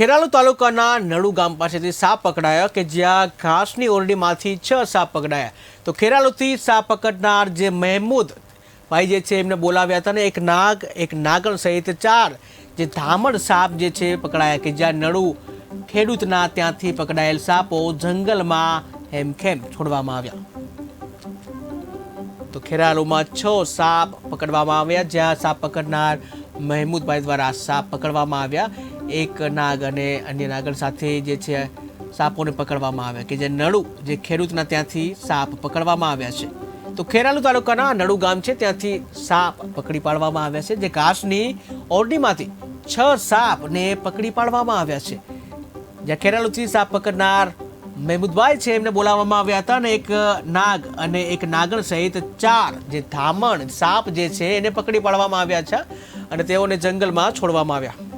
ખેરાલુ તાલુકાના નડુ ગામ પાસેથી સાપ પકડાયા કે જ્યાં ઘાસની ઓરડીમાંથી છ સાપ પકડાયા. તો ખેરાલુથી સાપ પકડનાર જે મહેમૂદ ભાઈ જે છે, એમને બોલાવ્યા હતા ને એક નાગ, એક નાગણ સહિત ચાર જે ધામણ સાપ જે છે, પકડાયા કે જ્યાં નડુ ખેડૂતના ત્યાંથી પકડાયેલ સાપો જંગલમાં હેમખેમ છોડવામાં આવ્યા. તો ખેરાલુમાં છ સાપ પકડવામાં આવ્યા, જ્યાં સાપ પકડનાર મહેમૂદભાઈ દ્વારા સાપ પકડવામાં આવ્યા. એક નાગ અને અન્ય નાગર સાથે જે છે, સાપોને પકડવામાં આવ્યા કે જે નળુ, જે ખેડૂતના ત્યાંથી સાપ પકડવામાં આવ્યા છે. તો ખેરાલુ તાલુકાના નળુ ગામ છે, ત્યાંથી સાપ પકડી પાડવામાં આવ્યા છે, જે ઘાસની ઓરડીમાંથી છ સાપને પકડી પાડવામાં આવ્યા છે. જ્યાં ખેરાલુથી સાપ પકડનાર મહેમૂદભાઈ છે, એમને બોલાવવામાં આવ્યા હતા અને એક નાગ અને એક નાગણ સહિત ચાર જે ધામણ સાપ જે છે, એને પકડી પાડવામાં આવ્યા છે અને તેઓને જંગલમાં છોડવામાં આવ્યા.